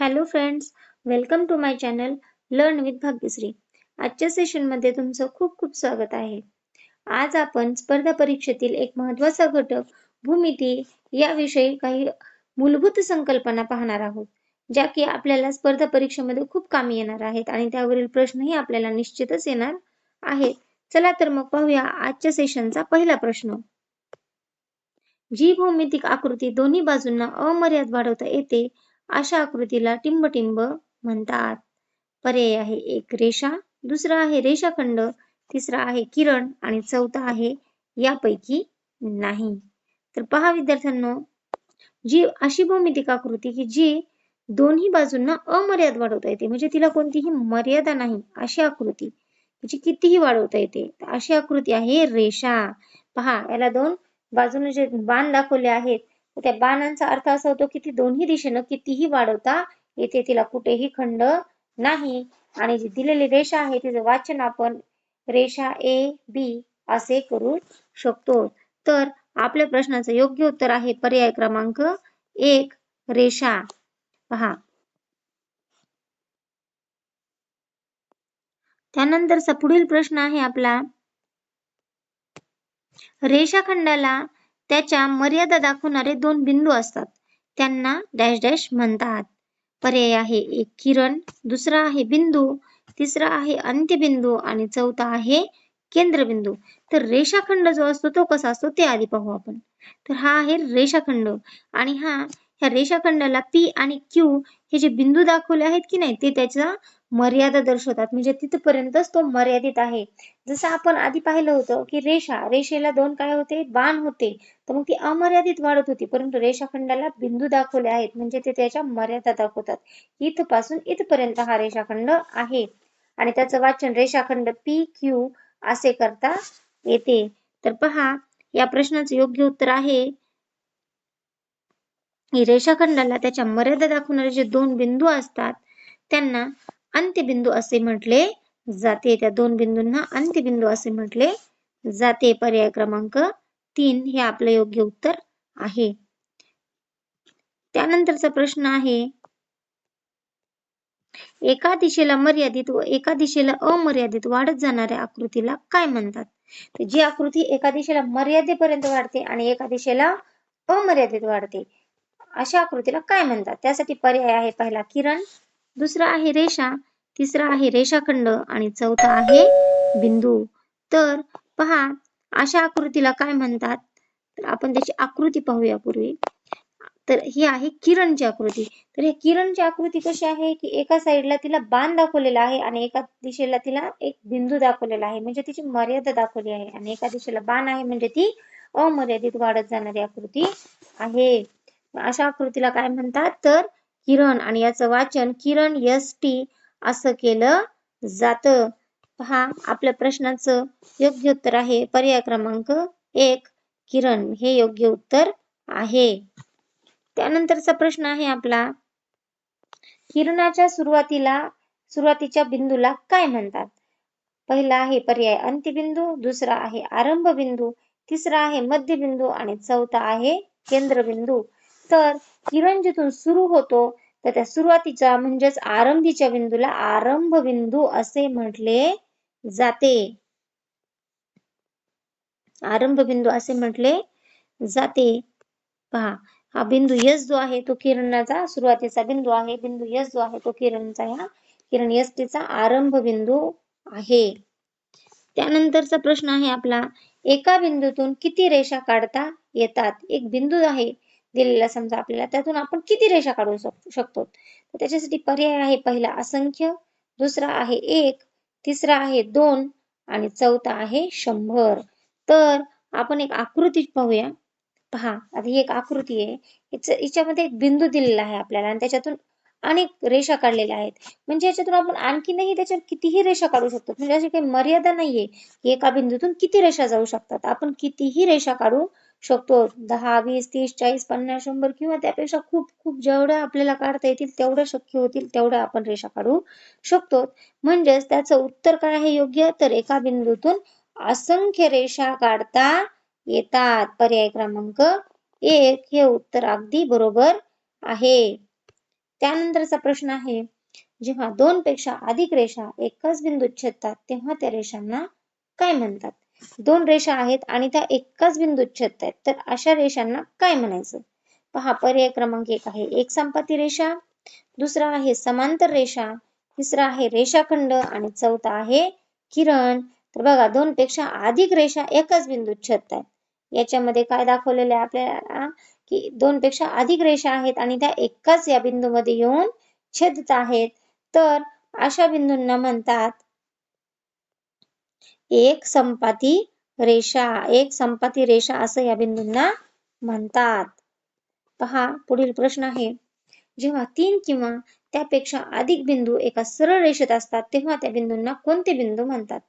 Hello friends welcome to my channel learn with Bhagyashree आजच्या सेशनमध्ये तुमचं खूप खूप स्वागत आहे. आज आपण स्पर्धा परीक्षेतील एक महत्त्वाचा घटक भूमिती याविषयी काही मूलभूत संकल्पना पाहणार आहोत ज्या की आपल्याला स्पर्धा परीक्षेमध्ये खूप कामी येणार आहेत आणि त्यावरील प्रश्नही आपल्याला निश्चितच येणार आहेत. चला तर मग पाहूया आजच्या सेशनचा पहिला प्रश्न. जी भौमितिक आकृती दोन्ही बाजूंना अमर्याद वाढवता येते अशा आकृतीला टिंबटिंब म्हणतात. पर्याय आहे एक रेषा दुसरा आहे रेषाखंड तिसरा आहे किरण आणि चौथा आहे यापैकी नाही. तर पहा विद्यार्थ्यांनो जी अशी भौमितिक आकृती की जी दोन्ही बाजूंना अमर्याद वाढवता येते म्हणजे तिला कोणतीही मर्यादा नाही अशी आकृती तिची कितीही वाढवता येते अशी आकृती आहे रेषा. पहा याला दोन बाजूने जे बाण दाखवले आहेत त्या बाणांचा अर्थ असा होतो की ती दोन्ही दिशेनं कितीही वाढवता येते तिला कुठेही खंड नाही. आणि जी दिलेली रेषा आहे तिचं वाचन आपण रेषा ए बी असे करू शकतो. तर आपल्या प्रश्नाचं योग्य उत्तर आहे पर्याय क्रमांक एक रेषा. पहा. त्यानंतरचा पुढील प्रश्न आहे आपला. रेषाखंडाला त्याच्या मर्यादा दाखवणारे दोन बिंदू असतात. त्यांना डॅश डॅश म्हणतात. पर्याय आहे एक किरण दुसरा आहे बिंदू तिसरा आहे अंत्यबिंदू आणि चौथा आहे केंद्रबिंदू. तर रेषाखंड जो असतो तो कसा असतो ते आधी पाहू आपण. तर हा आहे रेषाखंड आणि हा ह्या रेषाखंडाला पी आणि क्यू हे जे बिंदू दाखवले आहेत की नाही ते त्याच्या मर्यादा दर्शवतात. म्हणजे तिथपर्यंतच तो मर्यादित आहे. जसं आपण आधी पाहिलं होतं की रेषा रेषेला दोन काय होते? बाण होते. तर मग ती अमर्यादित वाढत होती. परंतु रेषाखंडाला बिंदू दाखवले आहेत. म्हणजे ते त्याच्या मर्यादा दाखवतात. इथपासून इथपर्यंत हा रेषाखंड आहे. आणि त्याचं वाचन रेषाखंड पी क्यू असे करता येते. तर पहा या प्रश्नाचं योग्य उत्तर आहे. रेषाखंडाला त्याच्या मर्यादा दाखवणारे जे दोन बिंदू असतात त्यांना अंत्यबिंदू असे म्हटले जाते. त्या दोन बिंदूंना अंत्यबिंदू असे म्हटले जाते. पर्याय क्रमांक तीन हे आपलं योग्य उत्तर आहे. त्यानंतरचा प्रश्न आहे एका दिशेला मर्यादित व एका दिशेला अमर्यादित वाढत जाणाऱ्या आकृतीला काय म्हणतात? जी आकृती एका दिशेला मर्यादेपर्यंत वाढते आणि एका दिशेला अमर्यादित वाढते. अशा आकृतीला काय म्हणतात? त्यासाठी पर्याय आहे पहिला किरण दुसरा आहे रेषा तिसरा आहे रेषाखंड आणि चौथा आहे बिंदू. तर पहा अशा आकृतीला काय म्हणतात? तर आपण त्याची आकृती पाहूया पूर्वी. तर ही आहे किरणची आकृती. तर हे किरणची आकृती कशी आहे की एका साईडला तिला बाण दाखवलेला आहे आणि एका दिशेला तिला एक बिंदू दाखवलेला आहे. म्हणजे तिची मर्यादा दाखवली आहे आणि एका दिशेला बाण आहे म्हणजे ती अमर्यादित वाढत जाणारी आकृती आहे. अशा आकृतीला काय म्हणतात? तर किरण आणि याचं वाचन किरण एस टी असं केलं जात. पहा आपल्या प्रश्नाचं योग्य उत्तर आहे. पर्याय क्रमांक एक किरण. हे योग्य उत्तर आहे. त्यानंतरचा प्रश्न आहे आपला. किरणाच्या सुरुवातीला सुरुवातीच्या बिंदूला काय म्हणतात? पहिला आहे पर्याय अंत्यबिंदू दुसरा आहे आरंभ बिंदू तिसरा आहे मध्यबिंदू आणि चौथा आहे केंद्रबिंदू. तर किरण जिथून सुरू होतो. तर त्या सुरुवातीच्या म्हणजेच आरंभीच्या बिंदूला आरंभ बिंदू असे म्हटले जाते. आरंभ बिंदू असे म्हटले जाते. पहा हा बिंदू यस जो आहे तो किरणाचा सुरुवातीचा बिंदू आहे. बिंदू यस जो आहे तो किरणचा या किरण यस टीचा आरंभ बिंदू आहे. त्यानंतरचा प्रश्न आहे आपला एका बिंदूतून किती रेषा काढता येतात? एक बिंदू आहे दिलेला समजा आपल्याला त्यातून आपण किती रेषा काढू शकतो? त्याच्यासाठी पर्याय आहे पहिला असंख्य दुसरा आहे एक तिसरा आहे दोन आणि चौथा आहे शंभर. तर आपण एक आकृती पाहूया. पहा आता ही एक आकृती आहे. हिच्यामध्ये एक बिंदू दिलेला आहे आपल्याला आणि त्याच्यातून अनेक रेषा काढलेल्या आहेत. म्हणजे याच्यातून आपण आणखीनही त्याच्यात कितीही रेषा काढू शकतो. म्हणजे अशी काही मर्यादा नाहीये एका बिंदूतून किती रेषा जाऊ शकतात. आपण कितीही रेषा काढू शकतो. दहा वीस तीस चाळीस पन्नास शंभर किंवा त्यापेक्षा खूप खूप जेवढ्या आपल्याला काढता येतील तेवढ्या शक्य होतील तेवढ्या आपण रेषा काढू शकतो. म्हणजेच त्याचं उत्तर काय आहे योग्य? तर एका बिंदूतून असंख्य रेषा काढता येतात. पर्याय क्रमांक एक हे उत्तर अगदी बरोबर आहे. त्यानंतरचा प्रश्न आहे जेव्हा दोन पेक्षा अधिक रेषा एकाच बिंदूत छेदतात तेव्हा त्या रेषांना काय म्हणतात? दोन रेषा आहेत आणि त्या एकाच बिंदूत छेदतायत. तर अशा रेषांना काय म्हणायचं? पहा पर्याय क्रमांक एक आहे. एक संपाती रेषा दुसरा आहे समांतर रेषा तिसरा आहे रेषाखंड आणि चौथा आहे किरण. तर बघा दोन पेक्षा अधिक रेषा एकाच बिंदूत आहेत याच्यामध्ये काय दाखवलेलं आहे आपल्याला? की दोन पेक्षा अधिक रेषा आहेत आणि त्या एकाच या बिंदूमध्ये येऊन छेदत आहेत. तर अशा बिंदूंना म्हणतात एक संपाती रेषा एक संपाती रेषा असं या बिंदूंना म्हणतात. पहा पुढील प्रश्न आहे. जेव्हा तीन किंवा त्यापेक्षा अधिक बिंदू एका सरळ रेषेत असतात तेव्हा त्या बिंदूंना कोणते बिंदू म्हणतात?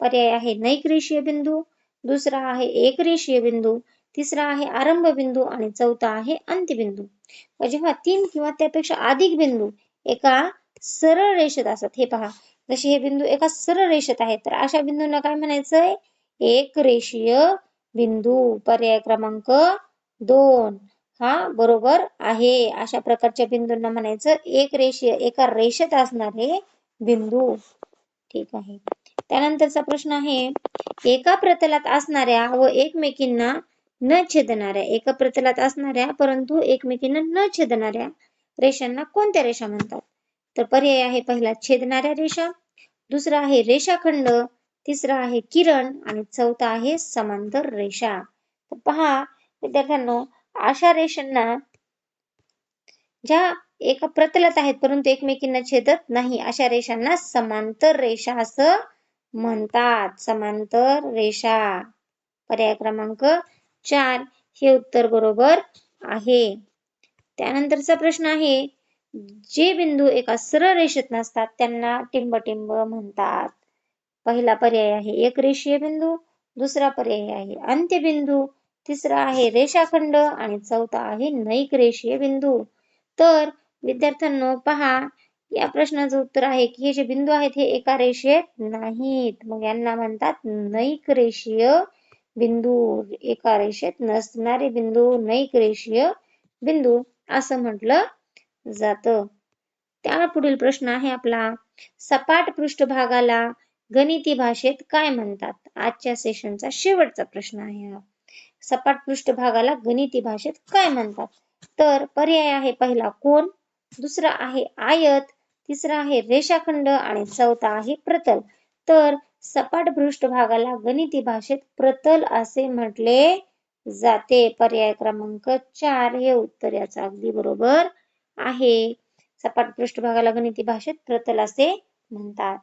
पर्याय आहे नैक रेषीय बिंदू दुसरा आहे एक रेषीय बिंदू तिसरा आहे आरंभ बिंदू आणि चौथा आहे अंत्यबिंदू जेव्हा तीन किंवा त्यापेक्षा अधिक बिंदू एका सरळ रेषेत असतात हे पहा जसे हे बिंदू एका सरळ रेषेत आहेत तर अशा बिंदूंना काय म्हणायचंय? एक रेषीय बिंदू. पर्याय क्रमांक दोन. हा बरोबर आहे. अशा प्रकारच्या बिंदूंना म्हणायचं एक रेषीय एका रेषेत असणारे बिंदू. ठीक आहे. त्यानंतरचा प्रश्न आहे एका प्रतलात असणाऱ्या व एकमेकींना न छेदणाऱ्या एका प्रतलात असणाऱ्या परंतु एकमेकींना न छेदणाऱ्या रेषांना कोणत्या रेषा म्हणतात? तर पर्याय आहे पहिला छेदणाऱ्या रेषा दुसरा आहे रेषाखंड तिसरा आहे किरण आणि चौथा आहे समांतर रेषा. तर पहा विद्यार्थ्यांनो अशा रेषांना ज्या एका प्रतलात आहेत परंतु एकमेकींना छेदत नाही अशा रेषांना समांतर रेषा असं म्हणतात. समांतर रेषा. पर्याय क्रमांक चार हे उत्तर बरोबर आहे. त्यानंतरचा प्रश्न आहे जे बिंदू एका सरळ रेषेत नसतात त्यांना टिंबटिंब म्हणतात. पहिला पर्याय आहे एक रेषीय बिंदू दुसरा पर्याय आहे अंत्यबिंदू तिसरा आहे रेषाखंड आणि चौथा आहे नैक रेषीय बिंदू. तर विद्यार्थ्यांनो पहा या प्रश्नाचं उत्तर आहे की हे जे बिंदू आहेत हे एका रेषेत नाहीत. मग यांना म्हणतात नैक रेषीय बिंदू एका रेषेत नसणारे बिंदू नैक रेषीय बिंदू असं म्हटलं जात. त्या पुढील प्रश्न आहे आपला. सपाट पृष्ठभागाला गणिती भाषेत काय म्हणतात? आजच्या सेशनचा शेवटचा प्रश्न आहे हा. सपाट पृष्ठभागाला गणिती भाषेत काय म्हणतात? तर पर्याय आहे पहिला कोण दुसरा आहे आयत तिसरा आहे रेषाखंड आणि चौथा आहे प्रतल. तर सपाट पृष्ठभागाला गणिती भाषेत प्रतल असे म्हटले जाते. पर्याय क्रमांक चार हे उत्तर याचं अगदी बरोबर. आहे. सपाट पृष्ठभागाला गणिती भाषेत प्रतल असे म्हणतात.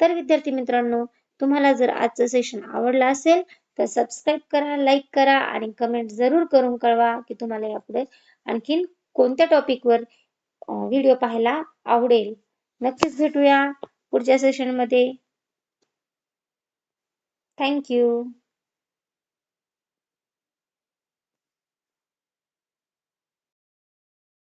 तर विद्यार्थी मित्रांनो तुम्हाला जर आजचं सेशन आवडलं असेल तर सबस्क्राईब करा लाईक करा आणि कमेंट जरूर करून कळवा की तुम्हाला यापुढे आणखीन कोणत्या टॉपिकवर व्हिडिओ पाहायला आवडेल. नक्कीच भेटूया पुढच्या सेशनमध्ये थँक्यू